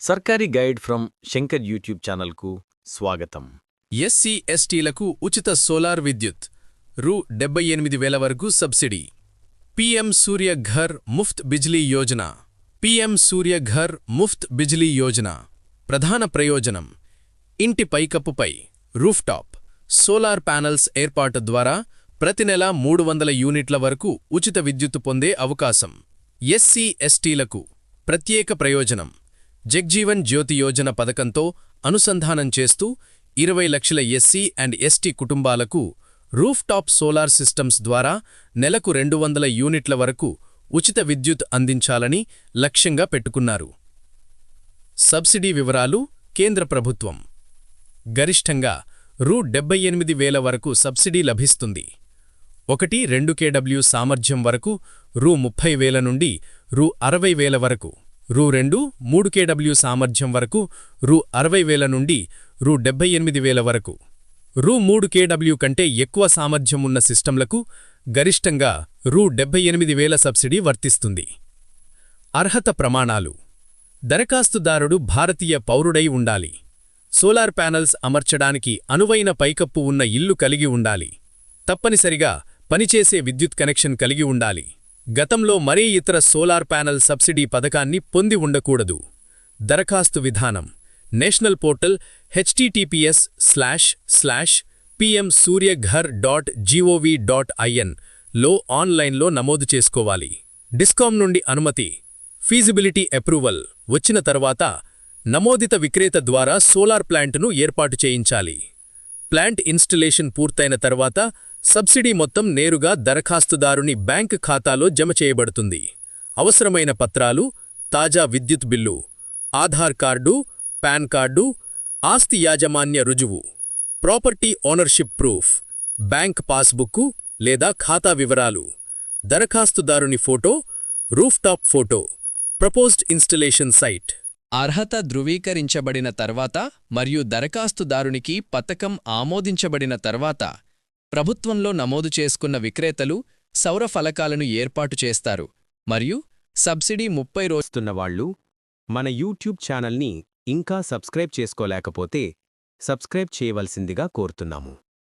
సర్కారీ guide from Shankar YouTube ఛానల్కు స్వాగతం. ఎస్సీ ఎస్టీలకు ఉచిత సోలార్ విద్యుత్ రూ డెబ్బై ఎనిమిది వేల వరకు subsidy. PM Surya Ghar Muft Bijli Yojana PM Surya Ghar Muft Bijli Yojana ప్రధాన ప్రయోజనం ఇంటి పైకప్పుపై రూఫ్టాప్ సోలార్ ప్యానెల్స్ ఏర్పాటు ద్వారా ప్రతి నెల మూడు వందల యూనిట్ల వరకు ఉచిత విద్యుత్తు పొందే అవకాశం. ఎస్సీ ఎస్టీలకు ప్రత్యేక ప్రయోజనం జగ్జీవన్ జ్యోతి యోజన పథకంతో అనుసంధానం చేస్తూ ఇరవై లక్షల ఎస్సీ అండ్ ఎస్టీ కుటుంబాలకు రూఫ్టాప్ సోలార్ సిస్టమ్స్ ద్వారా నెలకు రెండు వందల యూనిట్ల వరకు ఉచిత విద్యుత్ అందించాలని లక్ష్యంగా పెట్టుకున్నారు. సబ్సిడీ వివరాలు కేంద్ర ప్రభుత్వం. గరిష్టంగా రూ డెబ్బై ఎనిమిది వేల వరకు సబ్సిడీ లభిస్తుంది. ఒకటి రెండు కేడబ్ల్యూ సామర్థ్యం వరకు రూ ముప్పై వేల నుండి రూ అరవై వేల వరకు రూ రెండు మూడు కేడబ్ల్యూ సామర్థ్యం వరకు రూ అరవై వేల నుండి రూ డెబ్బై ఎనిమిది వేల వరకు. రూ మూడు కేడబ్ల్యూ కంటే ఎక్కువ సామర్థ్యం ఉన్న సిస్టంలకు గరిష్టంగా రూ డెబ్బై ఎనిమిది వేల సబ్సిడీ వర్తిస్తుంది. అర్హత ప్రమాణాలు. దరఖాస్తుదారుడు భారతీయ పౌరుడై ఉండాలి. సోలార్ ప్యానెల్స్ అమర్చడానికి అనువైన పైకప్పు ఉన్న ఇల్లు కలిగి ఉండాలి. తప్పనిసరిగా పనిచేసే విద్యుత్ కనెక్షన్ కలిగి ఉండాలి. గతంలో మరే ఇతర సోలార్ ప్యానల్ సబ్సిడీ పథకాన్ని పొంది ఉండకూడదు. దరఖాస్తు విధానం. National portal HTTPS slash slash PM Suryaghar dot GOV dot ఐఎన్లో ఆన్లైన్లో నమోదు చేసుకోవాలి. డిస్కాం నుండి అనుమతి. ఫీజిబిలిటీ అప్రూవల్ వచ్చిన తర్వాత నమోదిత విక్రేత ద్వారా సోలార్ ప్లాంట్ను ఏర్పాటు చేయించాలి. ప్లాంట్ ఇన్స్టలేషన్ పూర్తయిన తర్వాత సబ్సిడీ మొత్తం నేరుగా దరఖాస్తుదారుని బ్యాంక్ ఖాతాలో జమ చేయబడుతుంది. అవసరమైన పత్రాలు తాజా విద్యుత్ bill Aadhaar card PAN card ఆస్తి యాజమాన్య రుజువు property ownership proof bank passbook లేదా ఖాతా వివరాలు దరఖాస్తుదారుని photo rooftop photo proposed installation site. అర్హత ధృవీకరించబడిన తర్వాత మరియు దరఖాస్తుదారునికి పథకం ఆమోదించబడిన తర్వాత ప్రభుత్వంలో నమోదు చేసుకున్న విక్రేతలు సౌర ఫలకాలను ఏర్పాటు చేస్తారు. మరియు సబ్సిడీ ముప్పై రోజు వాళ్ళు మన యూట్యూబ్ ఛానల్ని ఇంకా సబ్స్క్రైబ్ చేసుకోలేకపోతే సబ్స్క్రైబ్ చేయవలసిందిగా కోరుతున్నాము.